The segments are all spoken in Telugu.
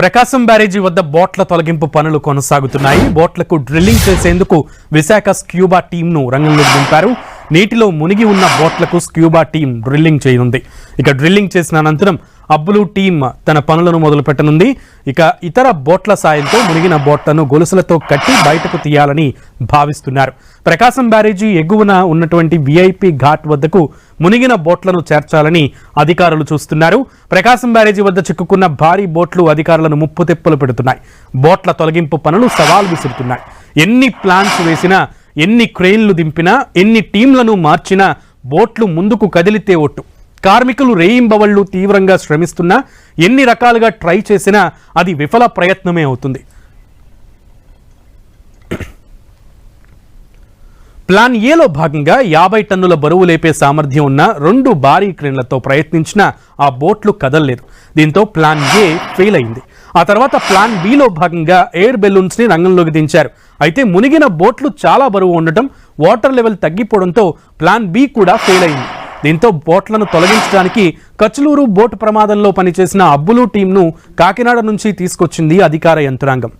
ప్రకాశం బ్యారేజీ వద్ద బోట్ల తొలగింపు పనులు కొనసాగుతున్నాయి. బోట్లకు డ్రిల్లింగ్ చేసేందుకు విశాఖ స్క్యూబా టీంను రంగంలో దింపారు. నీటిలో మునిగి ఉన్న బోట్లకు స్క్యూబా టీం డ్రిల్లింగ్ చేయనుంది. ఇక డ్రిల్లింగ్ చేసిన అనంతరం అబ్బులు టీమ్ తన పనులను మొదలు పెట్టనుంది ఇక ఇతర బోట్ల సాయంతో మునిగిన బోట్లను గొలుసులతో కట్టి బయటకు తీయాలని భావిస్తున్నారు. ప్రకాశం బ్యారేజీ ఎగువన ఉన్నటువంటి విఐపి ఘాట్ వద్దకు మునిగిన బోట్లను చేర్చాలని అధికారులు చూస్తున్నారు. ప్రకాశం బ్యారేజీ వద్ద చిక్కుకున్న భారీ బోట్లు అధికారులను ముప్పు తెప్పులు పెడుతున్నాయి. బోట్ల తొలగింపు పనులు సవాల్ విసురుతున్నాయి. ఎన్ని ప్లాన్స్ వేసినా ఎన్ని క్రెయిన్లు దింపినా ఎన్ని టీంలను మార్చినా బోట్లు ముందుకు కదిలితే ఒట్టు. కార్మికులు రేయింబవళ్ళు తీవ్రంగా శ్రమిస్తున్నా ఎన్ని రకాలుగా ట్రై చేసినా అది విఫల ప్రయత్నమే అవుతుంది. ప్లాన్ ఏలో భాగంగా యాభై టన్నుల బరువు లేపే సామర్థ్యం ఉన్న రెండు భారీ క్రేన్లతో ప్రయత్నించినా ఆ బోట్లు కదలలేదు. దీంతో ప్లాన్ ఏ ఫెయిల్ అయింది. ఆ తర్వాత ప్లాన్ బిలో భాగంగా ఎయిర్ బెలూన్స్ని రంగంలోకి దించారు. అయితే మునిగిన బోట్లు చాలా బరువు ఉండటం వాటర్ లెవెల్ తగ్గిపోవడంతో ప్లాన్ బి కూడా ఫెయిల్ అయింది. దీంతో బోట్లను తొలగించడానికి కచ్లూరు బోటు ప్రమాదంలో పనిచేసిన అబ్బులు టీంను కాకినాడ నుంచి తీసుకొచ్చింది అధికార యంత్రాంగం.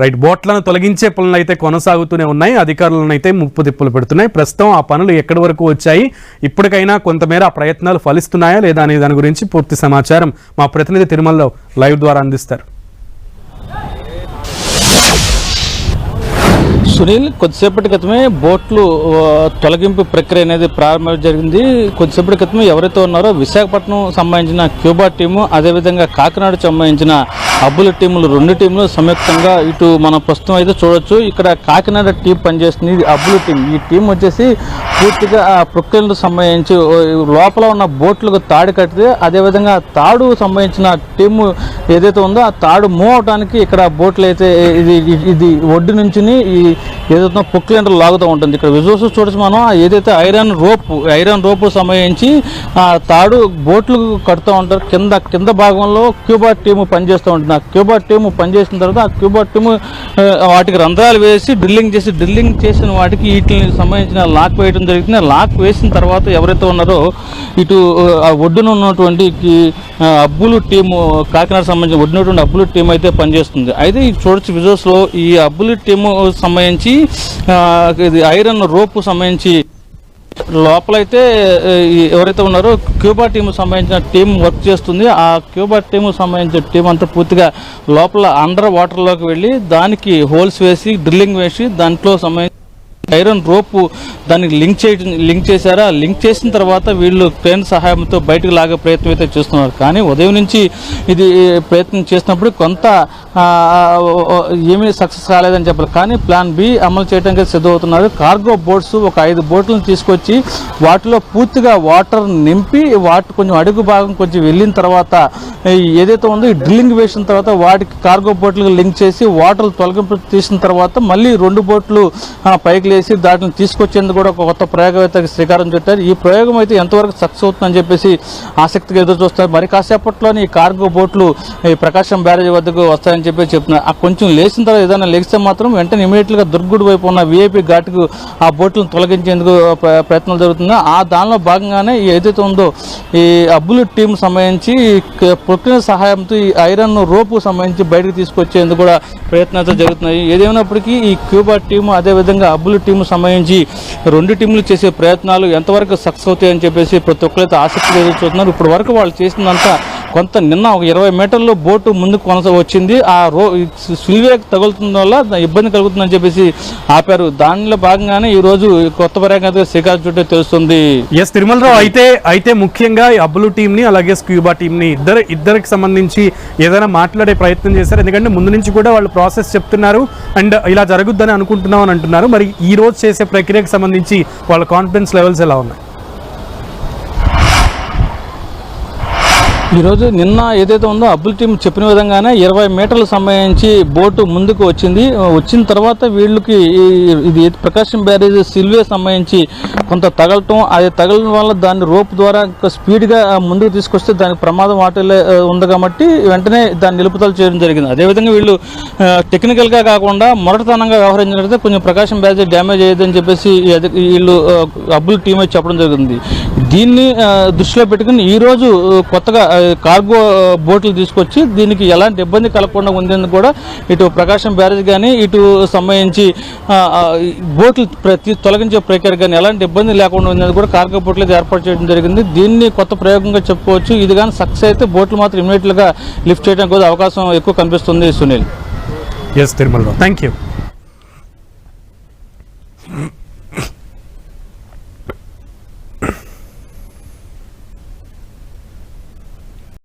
రైట్ బోట్లను తొలగించే పనులు అయితే కొనసాగుతూనే ఉన్నాయి. అధికారులను అయితే ముప్పు తిప్పులు పెడుతున్నాయి. ప్రస్తుతం ఆ పనులు ఎక్కడి వరకు వచ్చాయి? ఇప్పటికైనా కొంతమేర ఆ ప్రయత్నాలు ఫలిస్తున్నాయా లేదా అనే దాని గురించి పూర్తి సమాచారం మా ప్రతినిధి తిరుమలలో లైవ్ ద్వారా అందిస్తారు. సునీల్ కొద్దిసేపటి క్రితమే బోట్లు తొలగింపు ప్రక్రియ అనేది ప్రారంభం జరిగింది. కొద్దిసేపటి క్రితమే ఎవరైతే ఉన్నారో విశాఖపట్నం సంబంధించిన క్యూబా టీము అదేవిధంగా కాకినాడకు సంబంధించిన అబ్బుల టీములు రెండు టీంలు సంయుక్తంగా ఇటు మనం ప్రస్తుతం అయితే చూడొచ్చు. ఇక్కడ కాకినాడ టీం పనిచేస్తుంది ఇది అబ్బుల టీం. ఈ టీం వచ్చేసి పూర్తిగా ఆ ప్రక్రియలకు సంబంధించి లోపల ఉన్న బోట్లకు తాడు కట్టితే అదేవిధంగా తాడు సంబంధించిన టీము ఏదైతే ఉందో ఆ తాడు మూవ్ అవడానికి ఇక్కడ బోట్లు అయితే ఇది- ఇది ఒడ్డు నుంచి ఈ ఏదైతే పొక్కిలింటర్ లాగుతూ ఉంటుంది. ఇక్కడ విజువల్స్ చూడొచ్చు మనం. ఏదైతే ఐరన్ రోప్ ఐరన్ రోప్ సంబంధించి తాడు బోట్లు కడుతూ ఉంటారు. కింద కింద భాగంలో క్యూబా టీము పనిచేస్తూ ఉంటుంది. ఆ క్యూబా టీము పనిచేసిన తర్వాత ఆ క్యూబా టీము వాటికి రంధ్రాలు వేసి డ్రిల్లింగ్ చేసి డ్రిల్లింగ్ చేసిన వాటికి వీటిని సంబంధించిన లాక్ వేయడం జరుగుతుంది. లాక్ వేసిన తర్వాత ఎవరైతే ఉన్నారో ఇటు ఆ ఒడ్డున ఉన్నటువంటి అబ్బులు టీము కాకినాడ సంబంధించిన ఒడినటువంటి అబ్బులు టీం అయితే పనిచేస్తుంది. అయితే ఈ చూడొచ్చు విజువల్స్ ఈ అబ్బులు టీము సంబంధించి ఇది ఐరన్ రోప్ సంబంధించి లోపలైతే ఎవరైతే ఉన్నారో క్యూబా టీం సంబంధించిన టీం వర్క్ చేస్తుంది. ఆ క్యూబా టీం సంబంధించిన టీం అంతా పూర్తిగా లోపల అండర్ వాటర్లోకి వెళ్ళి దానికి హోల్స్ వేసి డ్రిల్లింగ్ వేసి దాంట్లో సంబంధించి ఐరన్ రోపు దానికి లింక్ చేయడం లింక్ చేశారా? లింక్ చేసిన తర్వాత వీళ్ళు క్రేన్ సహాయంతో బయటకు లాగే ప్రయత్నం అయితే చేస్తున్నారు. కానీ ఉదయం నుంచి ఇది ప్రయత్నం చేసినప్పుడు కొంత ఏమీ సక్సెస్ కాలేదని చెప్పాలి కానీ ప్లాన్ బి అమలు చేయడానికి సిద్ధమవుతున్నారు. కార్గో బోట్స్ ఒక ఐదు బోట్లను తీసుకొచ్చి వాటిలో పూర్తిగా వాటర్ నింపి వాటి కొంచెం అడుగు భాగం కొంచెం వెళ్ళిన తర్వాత ఏదైతే ఉందో ఈ డ్రిల్లింగ్ వేసిన తర్వాత వాటికి కార్గో బోట్లకు లింక్ చేసి వాటర్ తొలగింపు తీసిన తర్వాత మళ్ళీ రెండు బోట్లు పైకి చేసి దాటిని తీసుకొచ్చేందుకు కూడా ఒక కొత్త ప్రయోగం అయితే శ్రీకారం చుట్టారు. ఈ ప్రయోగం అయితే ఎంతవరకు సక్సెస్ అవుతుందని చెప్పేసి ఆసక్తిగా ఎదురు చూస్తారు మరి కాసేపట్లోనే ఈ కార్గో బోట్లు ఈ ప్రకాశం బ్యారేజ్ వద్దకు వస్తాయని చెప్పి చెప్తున్నారు. ఆ కొంచెం లేచిన తర్వాత ఏదైనా లేస్తే మాత్రం వెంటనే ఇమీడియట్గా దుర్గుడు వైపు ఉన్న విఐపి ఘాట్కు ఆ బోట్లను తొలగించేందుకు ప్రయత్నాలు జరుగుతుంది ఆ దానిలో భాగంగానే ఏదైతే ఉందో ఈ అబ్బులు టీం సంబంధించి క- ప్రకృతి సహాయంతో ఈ ఐరన్ రోపు సంబంధించి బయటకు తీసుకొచ్చేందుకు కూడా ప్రయత్నాలు జరుగుతున్నాయి. ఏదేమైనప్పటికీ ఈ క్యూబా టీము అదేవిధంగా అబ్బులు టీము సంబంధించి రెండు టీంలు చేసే ప్రయత్నాలు ఎంతవరకు సక్సెస్ అవుతాయని చెప్పేసి ప్రతి ఒక్కరైతే ఆసక్తి ఎదురు చూస్తున్నారు. ఇప్పుడు వరకు వాళ్ళు చేసిందంతా కొంత నిన్న ఒక ఇరవై మీటర్లు బోటు ముందుకు కొనస వచ్చింది. ఆ రో సిల్వే తగులుతున్న వల్ల ఇబ్బంది కలుగుతుందని చెప్పేసి ఆపారు. దానిలో భాగంగానే ఈ రోజు కొత్త ప్రయోగం శ్రీకారం చుట్టూ తెలుస్తుంది. ఎస్ తిరుమలరావు అయితే అయితే ముఖ్యంగా ఈ అబ్బులు టీంని అలాగే స్క్యూబా టీంని ఇద్దరు ఇద్దరికి సంబంధించి ఏదైనా మాట్లాడే ప్రయత్నం చేశారు. ఎందుకంటే ముందు నుంచి కూడా వాళ్ళు ప్రాసెస్ చెప్తున్నారు. అండ్ ఇలా జరుగుద్దని అనుకుంటున్నాం అని అంటున్నారు. మరి ఈ రోజు చేసే ప్రక్రియకు సంబంధించి వాళ్ళ కాన్ఫిడెన్స్ లెవెల్స్ ఎలా ఉన్నాయి? ఈరోజు నిన్న ఏదైతే ఉందో అబ్బుల్ టీం చెప్పిన విధంగానే ఇరవై మీటర్లు సంబంధించి బోటు ముందుకు వచ్చింది. వచ్చిన తర్వాత వీళ్ళకి ఇది ప్రకాశం బ్యారేజ్ సిల్వే సంబంధించి కొంత తగలటం అది తగలడం వల్ల దాన్ని రోప్ ద్వారా స్పీడ్గా ముందుకు తీసుకొస్తే దానికి ప్రమాదం వాటిలో ఉంది కాబట్టి వెంటనే దాన్ని నిలుపుదల చేయడం జరిగింది. అదేవిధంగా వీళ్ళు టెక్నికల్గా కాకుండా మొరటతనంగా వ్యవహరించినట్లయితే కొంచెం ప్రకాశం బ్యారేజ్ డ్యామేజ్ అయ్యేదని చెప్పేసి వీళ్ళు అబ్బుల్ టీం అయితే చెప్పడం జరిగింది. దీన్ని దృష్టిలో పెట్టుకుని ఈరోజు కొత్తగా కార్గో బోట్లు తీసుకొచ్చి దీనికి ఎలాంటి ఇబ్బంది కలగకుండా ఉందని కూడా ఇటు ప్రకాశం బ్యారేజ్ కానీ ఇటు సంబంధించి బోట్లు ప్రతి తొలగించే ప్రక్రియ కానీ ఎలాంటి ఇబ్బంది లేకుండా ఉందని కూడా కార్గో బోట్లు ఏర్పాటు చేయడం జరిగింది. దీన్ని కొత్త ప్రయోగంగా చెప్పుకోవచ్చు. ఇది కానీ సక్సెస్ అయితే బోట్లు మాత్రం ఇమీడియట్గా లిఫ్ట్ చేయడానికి కూడా అవకాశం ఎక్కువ కనిపిస్తుంది Sunil. S Tirumala thank you